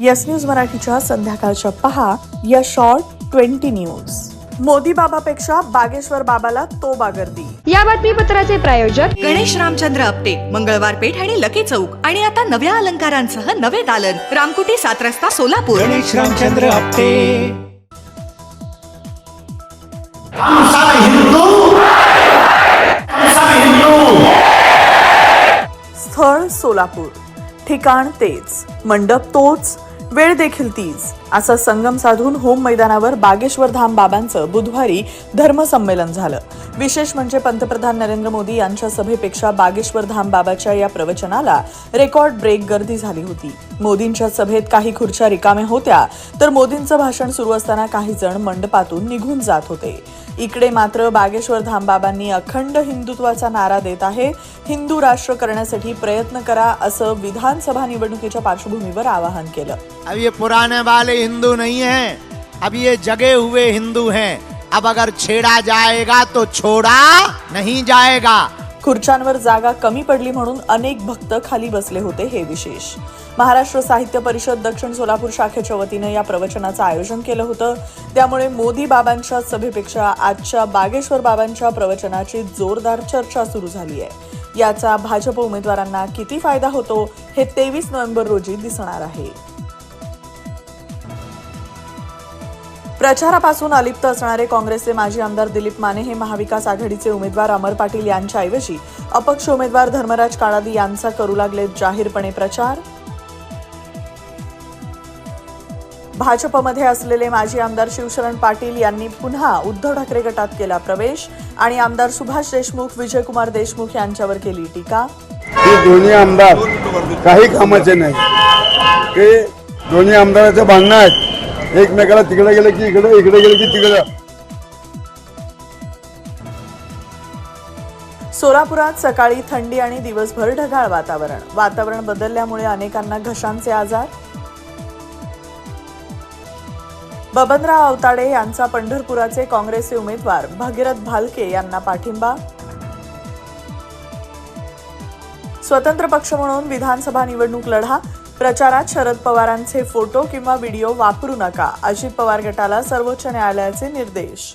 Yes news मराठीच्या संध्याकाळच्या पहा या शॉर्ट ट्वेंटी न्यूज. मोदी बाबापेक्षा बागेश्वर बाबाला तो बागर्दी या बातमीपत्राचे प्रायोजक गणेश रामचंद्र आपटे मंगळवार पेठ आणि लकी चौक. आणि आता नव्या अलंकारांसह नवे दालन. रामकुटी सात रस्ता सोलापूर. गणेश रामचंद्र आपटे हम सब हिंदू. हम सब हिंदू. स्थळ सोलापूर. ठिकाण तेच. मंडप तोच. वेळ देखील तीच असा संगम साधून होम मैदानावर बागेश्वर धाम बाबांचं बुधवारी धर्मसंमेलन झालं. विशेष म्हणजे पंतप्रधान नरेंद्र मोदी यांच्या सभेपेक्षा बागेश्वर धाम बाबाच्या या प्रवचनाला रेकॉर्ड ब्रेक गर्दी झाली होती. मोदींच्या सभेत काही खुर्च्या रिकाम्या होत्या तर मोदींचं भाषण सुरू असताना काही जण मंडपातून निघून जात होते. इकडे मात्र बागेश्वर धाम बाबांनी अखंड हिंदुत्वाचा नारा देत आहे. हिंदू राष्ट्र करण्यासाठी प्रयत्न करा असं विधानसभा निवडणुकीच्या पार्श्वभूमीवर आवाहन केलं. पुराने वाले हिंदू नहीं हैं। अब ये जगे हुए हिंदू हैं। अब अगर छेड़ा जाएगा तो छोड़ा नहीं जाएगा। खुर्च्यांवर जागा कमी पडली म्हणून अनेक भक्त खाली बसले होते हे विशेष. महाराष्ट्र साहित्य परिषद दक्षिण सोलापूर शाखेच्या वतीनं या प्रवचनाचं आयोजन केलं होतं. त्यामुळे मोदी बाबांच्या सभेपेक्षा आजच्या बागेश्वर बाबांच्या प्रवचनाची जोरदार चर्चा सुरू झाली आहे. याचा भाजप उमेदवारांना किती फायदा होतो हे तेवीस नोव्हेंबर रोजी दिसणार आहे. प्रचारापासून अलिप्त असणारे काँग्रेसचे माजी आमदार दिलीप माने हे महाविकास आघाडीचे उमेदवार अमर पाटील यांच्याऐवजी अपक्ष उमेदवार धर्मराज काळादी यांचा करू लागले जाहीरपणे प्रचार. भाजपमध्ये असलेले माजी आमदार शिवशरण पाटील यांनी पुन्हा उद्धव ठाकरे गटात केला प्रवेश आणि आमदार सुभाष देशमुख विजयकुमार देशमुख यांच्यावर केली टीका. हे दोन्ही आमदार काही कामाचे नाही. ते दोन्ही आमदाराचं भांडणं आहेत. एकमेकाला तिकडे गेलं की इकडे इकडे गेलं की तिकडं. सोलापुरात सकाळी थंडी आणि दिवसभर ढगाळ वातावरण. वातावरण बदलल्यामुळे अनेकांना घशांचे आजार. बबनराव अवताडे यांचा पंढरपुराचे काँग्रेसचे उमेदवार भगीरथ भालके यांना पाठिंबा. स्वतंत्र पक्ष म्हणून विधानसभा निवडणूक लढा. प्रचारात शरद पवारांचे फोटो किंवा व्हिडिओ वापरू नका अजित पवार गटाला सर्वोच्च न्यायालयाचे निर्देश.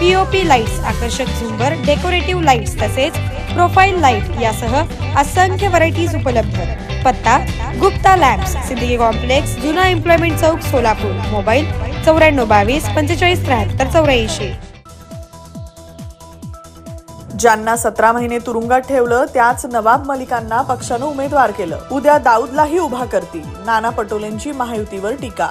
पीओपी लाईट्स आकर्षक झुंबर डेकोरेटिव्ह लाईट्स तसेच प्रोफाईल लाइट यासह असंख्य व्हरायटीज उपलब्ध. पत्ता गुप्ता लॅम्प्स सिद्दीकी कॉम्प्लेक्स जुना एम्प्लॉयमेंट चौक सोलापूर. मोबाईल चौऱ्याण्णव बावीस पंचेचाळीस त्र्याहत्तर चौऱ्याऐंशी. ज्यांना सतरा महिने तुरुंगात ठेवलं त्याच नवाब मलिकांना पक्षानं उमेदवार केलं. उद्या दाऊदलाही उभा करतील. नाना पटोलेंची महायुतीवर टीका.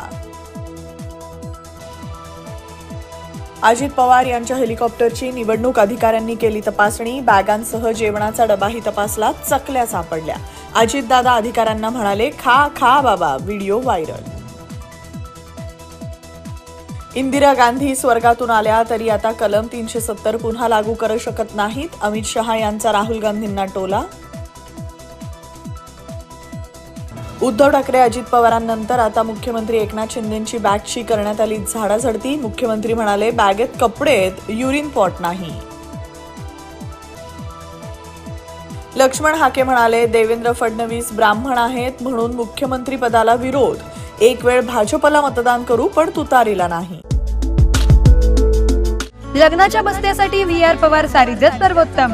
अजित पवार यांच्या हेलिकॉप्टरची निवडणूक अधिकाऱ्यांनी केली तपासणी. बॅगांसह जेवणाचा डबाही तपासला चकल्या सापडल्या. अजितदादा अधिकाऱ्यांना म्हणाले खा खा बाबा व्हिडिओ व्हायरल. इंदिरा गांधी स्वर्गातून आल्या तरी आता कलम तीनशे सत्तर पुन्हा लागू करू शकत नाहीत. अमित शहा यांचा राहुल गांधींना टोला उद्धव ठाकरे अजित पवारांनंतर आता मुख्यमंत्री एकनाथ शिंदेची बॅगची करण्यात आली झाडाझडती. मुख्यमंत्री म्हणाले बॅगेत कपडे आहेत युरिन पॉट नाही. लक्ष्मण हाके म्हणाले देवेंद्र फडणवीस ब्राह्मण आहेत म्हणून मुख्यमंत्री पदाला विरोध. एक वेळ भाजपला मतदान करू पण तुतारीला नाही. लग्नाच्या बस्त्यासाठी व्ही आर पवार सारीजच सर्वोत्तम.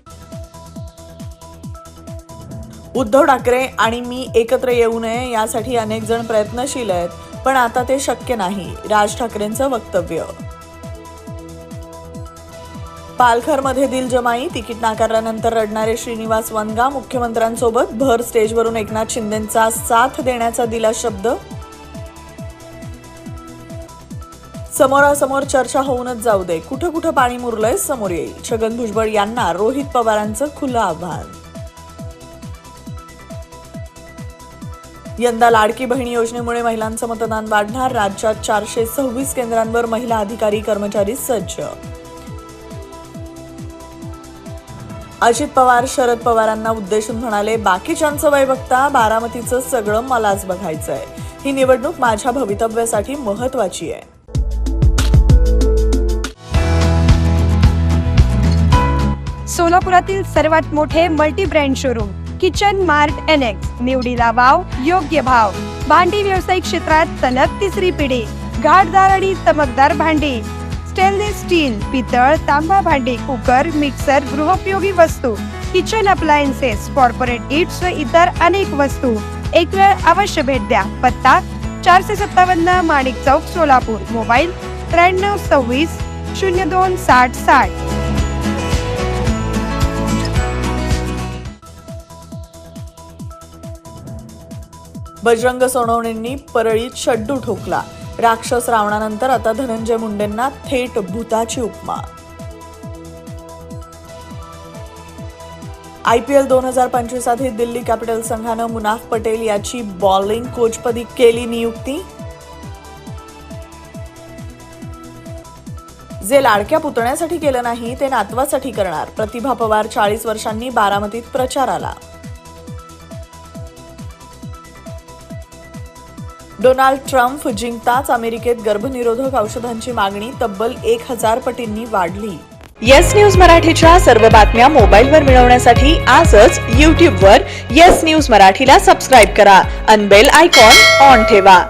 उद्धव ठाकरे आणि मी एकत्र येऊ नये यासाठी अनेक जण प्रयत्नशील आहेत पण आता ते शक्य नाही राज ठाकरेंचं वक्तव्य. पालघरमध्ये दिलजमाई तिकीट नाकारल्यानंतर रडणारे श्रीनिवास वनगा मुख्यमंत्र्यांसोबत भर स्टेजवरून एकनाथ शिंदेंचा साथ देण्याचा दिला शब्द. समोरासमोर चर्चा होऊनच जाऊ दे कुठं कुठं पाणी मुरलंय समोर येईल. छगन भुजबळ यांना रोहित पवारांचं खुलं आव्हान. यंदा लाडकी बहिणी योजनेमुळे महिलांचं मतदान वाढणार. राज्यात चारशे सव्वीस केंद्रांवर महिला अधिकारी कर्मचारी सज्ज. अजित पवार शरद पवारांना उद्देशून म्हणाले बाकीच्यांचं वय बघता बारामतीचं सगळं मलाच बघायचंय. ही निवडणूक माझ्या भवितव्यासाठी महत्वाची आहे. सोलापुरातील सर्वात मोठे multi brand showroom kitchen mart annex निवडीला वाव योग्य भाव. भांडी व्यावसायिक क्षेत्रात सलग तिसरी पिढी. घाटदार आणि चमकदार भांडी. स्टेनलेस स्टील पितळ तांबा भांडी कुकर मिक्सर गृहोपयोगी वस्तू. किचन अप्लायन्सेस कॉर्पोरेट इट्स व इतर अनेक वस्तू. एक वेळ अवश्य भेट द्या. पत्ता चारशे सत्तावन्न माणिक चौक सोलापूर. मोबाईल त्र्याण्णव सव्वीस शून्य दोन साठ साठ. बजरंग सोनवणेंनी परळीत शड्डू ठोकला. राक्षस रावणानंतर आता धनंजय मुंडेंना थेट भूताची उपमा. आय पी एल दोन हजार पंचवीस आधी दिल्ली कॅपिटल संघानं मुनाफ पटेल याची बॉलिंग कोचपदी केली नियुक्ती. जे लाडक्या पुतण्यासाठी केलं नाही ते नातवासाठी करणार. प्रतिभा पवार चाळीस वर्षांनी बारामतीत प्रचाराला. डोनाल्ड ट्रम्प जिंकताच अमेरिकेत गर्भनिरोधक औषधांची मागणी तब्बल एक हजार पटींनी वाढली. येस न्यूज मराठीच्या सर्व बातम्या मोबाईलवर मिळवण्यासाठी आजच यूट्यूबवर येस न्यूज मराठीला सबस्क्राईब करा अनबेल आयकॉन ऑन ठेवा.